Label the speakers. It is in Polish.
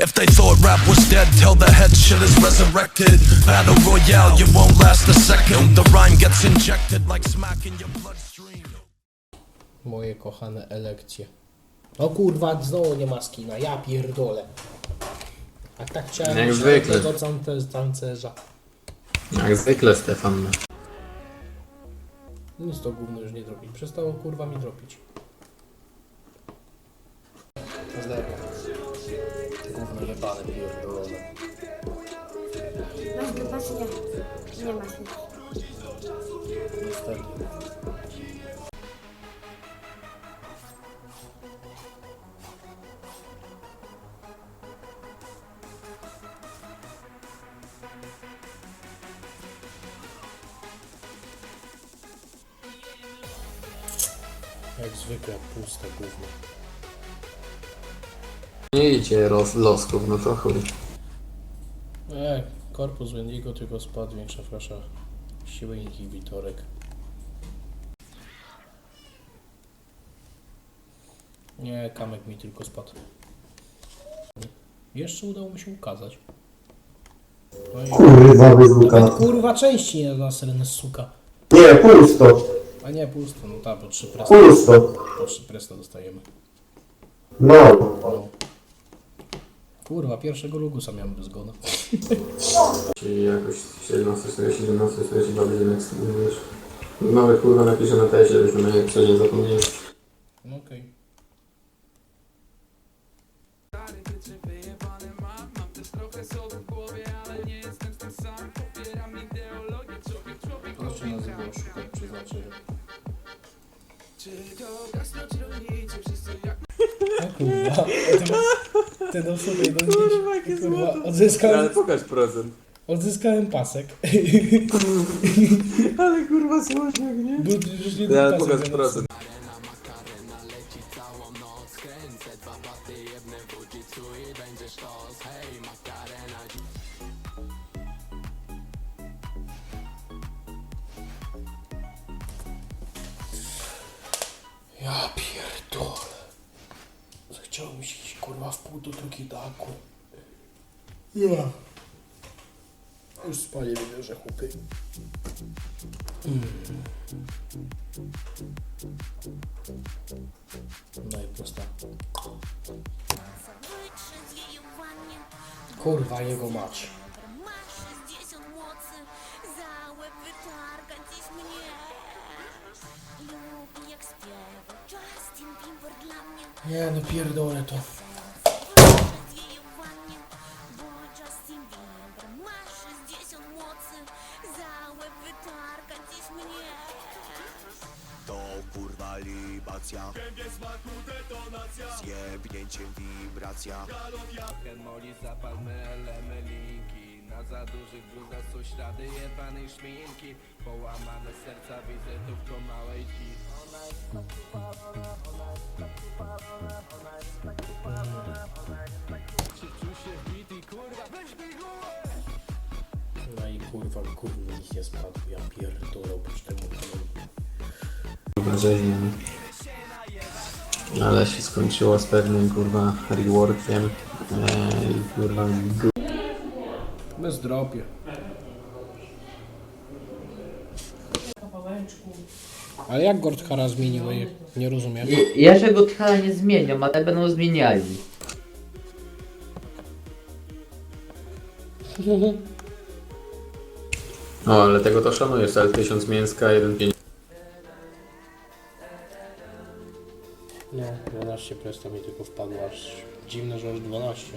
Speaker 1: If they thought rap was dead, tell the head shit is resurrected. Battle royale, you won't last a second. The rhyme gets injected like smack in your bloodstream.
Speaker 2: Moje kochane elekcje. O kurwa, znowu nie ma skina, ja pierdolę. A tak chciałem
Speaker 3: Jak zwykle.
Speaker 2: tego tance- tancerza.
Speaker 3: Jak zwykle Stefan.
Speaker 2: Nic to gówno już nie dropi. Przestało kurwa mi dropić. Gówno jebane pierdolone.
Speaker 4: Masz grupa czy nie? Nie masz nic.
Speaker 2: Niestety. Jak zwykle puste gówno.
Speaker 3: Nie idzie los, losków, no to chuj.
Speaker 2: E, korpus Wendigo tylko spadł, większa flasza siły inhibitorek. Nie, kamek mi tylko spadł. Jeszcze udało mi się ukazać. No
Speaker 5: Kurwa,
Speaker 2: Nawet kurwa części nie da serenę suka.
Speaker 5: Nie, pusto.
Speaker 2: A nie, pusto, no tak, po trzy presta,
Speaker 5: Pusto.
Speaker 2: po trzy presta dostajemy.
Speaker 5: No.
Speaker 2: No. Kurwa, pierwszego lugusa miałem bez gona.
Speaker 3: Czyli jakoś 17, 40, 17, 42 będziemy jak wiesz. Mały kurwa napiszę na teście, żebyśmy jak coś nie zapomnieli.
Speaker 2: No okej. To się nazywa szukać przeznaczenia. O kurwa, ten, ten osobie do gdzieś, kurwa, odzyskałem,
Speaker 3: pokaż procent.
Speaker 2: odzyskałem pasek.
Speaker 3: Ale kurwa słodziak, nie?
Speaker 2: Bo już nie pasek
Speaker 3: pokaż
Speaker 2: zamiast-
Speaker 3: procent.
Speaker 2: Ja pierdolę. Zachciało mi się kurwa w pół do drugiej daku. Ja. Już spanie widzę, że chłopy. No i prosta. Kurwa jego mać.
Speaker 6: Masz 60 mocy, za łeb wytargać mnie. Lubię jak śpiewa Justin Bieber dla mnie.
Speaker 2: Nie no pierdolę to.
Speaker 6: Wytargać mnie.
Speaker 7: To kurwa libacja. Z jebnięciem wibracja.
Speaker 8: Moli zapalmy elemy linki. Na za dużych bluzach są ślady jebanej szminki. Połamane serca wizytówką małej dni Ona jest tak upalona, ona jest tak upalona, ona Kurwa
Speaker 2: gówno nic nie spadł. Ja pierdolę oprócz tego.
Speaker 3: Kurwa nie? Ale się skończyło z pewnym kurwa reworkiem. Eee, i kurwa gu-
Speaker 2: Bez dropie. Ale jak Gordhara zmienił? Ja Nie rozumiem.
Speaker 9: Jeszcze go nie zmienią, ale będą zmieniali.
Speaker 3: O, ale tego to szanuję, ale 1000 mięska, 1,5.
Speaker 2: No, 12 presta mi tylko wpadło, aż dziwne, że aż 12.